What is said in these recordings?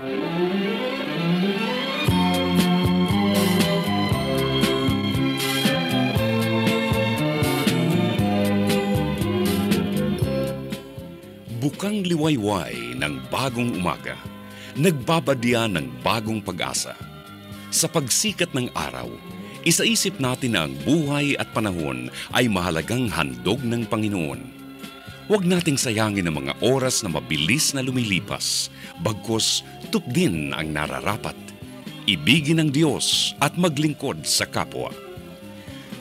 Bukang liwayway ng bagong umaga, nagbabadya ng bagong pag-asa. Sa pagsikat ng araw, isaisip natin na ang buhay at panahon ay mahalagang handog ng Panginoon. Huwag nating sayangin ang mga oras na mabilis na lumilipas, bagkus tupdin ang nararapat. Ibigin ng Diyos at maglingkod sa kapwa.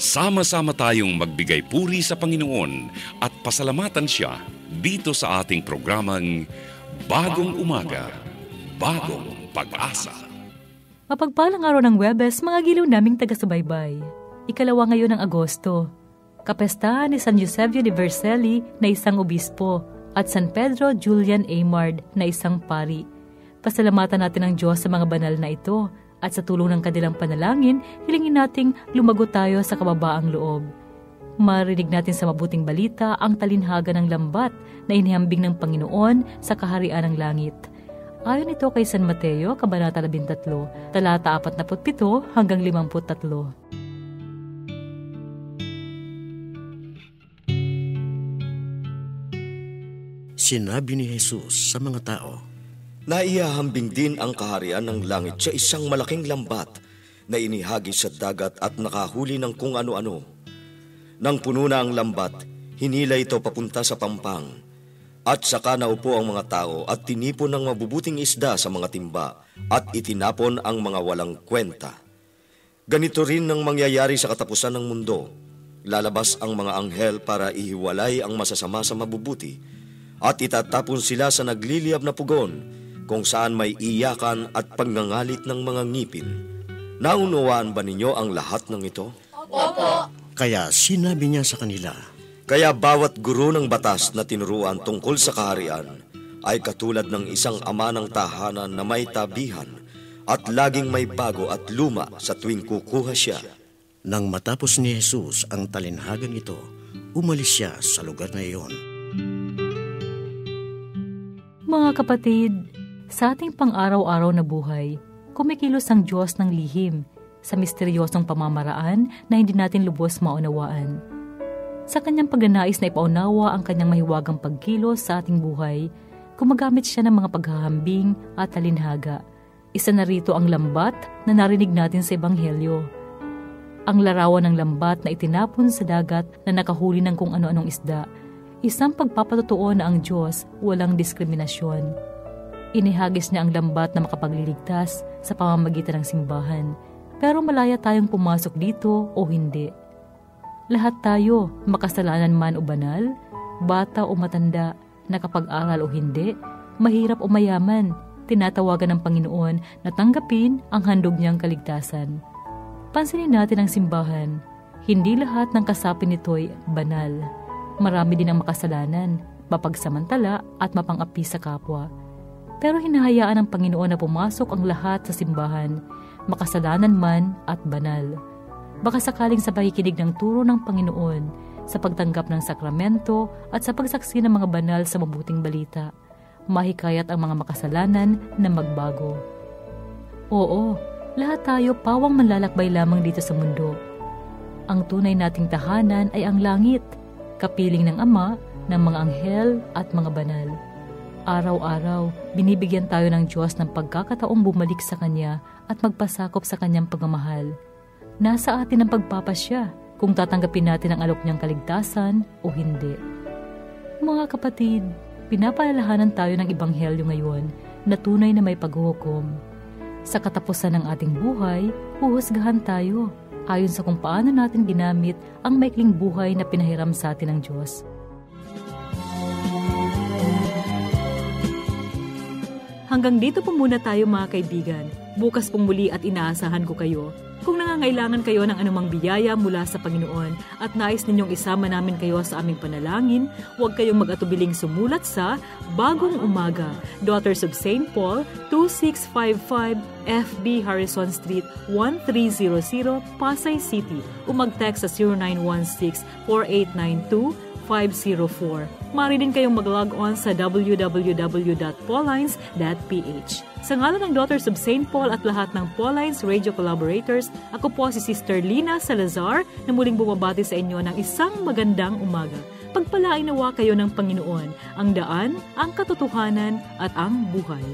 Sama-sama tayong magbigay puri sa Panginoon at pasalamatan siya dito sa ating programang Bagong Umaga, Bagong Pag-asa. Mapagpalang araw ng Webes, mga giliw naming taga-subaybay. Ikalawa ngayon ng Agosto. Kapestahan ni San Eusebio de Vercelli na isang obispo at San Pedro Julian Aymard na isang pari. Pasalamatan natin ang Diyos sa mga banal na ito at sa tulong ng kanilang panalangin, hilingin nating lumago tayo sa kababaang loob marinig natin sa mabuting balita ang talinhaga ng lambat na inihambing ng Panginoon sa kaharian ng langit. Ayon ito kay San Mateo, Kabanata 13, talata 47 hanggang 53. Sinabi ni Jesus sa mga tao, Naiyahambing din ang kaharian ng langit sa isang malaking lambat na inihagi sa dagat at nakahuli ng kung ano-ano nang puno na ang lambat, hinila ito papunta sa pampang. At saka naupo ang mga tao at tinipon ng mabubuting isda sa mga timba at itinapon ang mga walang kwenta. Ganito rin ang mangyayari sa katapusan ng mundo. Lalabas ang mga anghel para ihiwalay ang masasama sa mabubuti at itatapon sila sa nagliliyab na pugon kung saan may iyakan at pagngangalit ng mga ngipin. Naunawaan ba ninyo ang lahat ng ito? Opo. Kaya sinabi niya sa kanila, Kaya bawat guro ng batas na tinuruan tungkol sa kaharian ay katulad ng isang ama ng tahanan na may tabihan at laging may bago at luma sa tuwing kukuha siya. Nang matapos ni Jesus ang talinhagan ito, umalis siya sa lugar na iyon. Mga kapatid, sa ating pang-araw-araw na buhay, kumikilos ang Diyos ng lihim sa misteryosong pamamaraan na hindi natin lubos maunawaan. Sa kanyang pagnanais na ipaunawa ang kanyang mahiwagang pagkilos sa ating buhay, gumagamit siya ng mga paghahambing at talinhaga. Isa na rito ang lambat na narinig natin sa Ebanghelyo. Ang larawan ng lambat na itinapon sa dagat na nakahuli ng kung ano-anong isda, isang pagpapatotoo na ang Diyos walang diskriminasyon. Inihagis niya ang lambat na makapagliligtas sa pamamagitan ng simbahan – pero malaya tayong pumasok dito o hindi. Lahat tayo, makasalanan man o banal, bata o matanda, nakapag-aral o hindi, mahirap o mayaman, tinatawagan ng Panginoon na tanggapin ang handog niyang kaligtasan. Pansinin natin ang simbahan. Hindi lahat ng kasapin nito'y banal. Marami din ang makasalanan, mapagsamantala at mapangapi sa kapwa. Pero hinahayaan ng Panginoon na pumasok ang lahat sa simbahan makasalanan man at banal. Baka sakaling sa pakikinig ng turo ng Panginoon, sa pagtanggap ng sakramento at sa pagsaksi ng mga banal sa mabuting balita, mahikayat ang mga makasalanan na magbago. Oo, lahat tayo pawang manlalakbay lamang dito sa mundo. Ang tunay nating tahanan ay ang langit, kapiling ng Ama, ng mga anghel at mga banal. Araw-araw, binibigyan tayo ng Diyos ng pagkakataong bumalik sa Kanya at magpasakop sa Kanyang pagmamahal. Nasa atin ang pagpapasya kung tatanggapin natin ang alok niyang kaligtasan o hindi. Mga kapatid, pinapaalalahanan tayo ng Ibanghelyo ngayon na tunay na may paghuhukom. Sa katapusan ng ating buhay, huhusgahan tayo ayon sa kung paano natin ginamit ang maikling buhay na pinahiram sa atin ng Diyos. Hanggang dito po muna tayo mga kaibigan. Bukas pong muli at inaasahan ko kayo. Kung nangangailangan kayo ng anumang biyaya mula sa Panginoon at nais ninyong isama namin kayo sa aming panalangin, huwag kayong mag-atubiling sumulat sa Bagong Umaga, Daughters of St. Paul, 2655 FB Harrison Street, 1300, Pasay City o mag-text sa 0916 4892 Maaari din kayong mag-log on sa www.paulines.ph. Sa ngalan ng Daughters of St. Paul at lahat ng Paulines Radio Collaborators, ako po si Sister Lina Salazar na muling bumabati sa inyo ng isang magandang umaga. Pagpalain nawa kayo ng Panginoon, ang daan, ang katotohanan at ang buhay.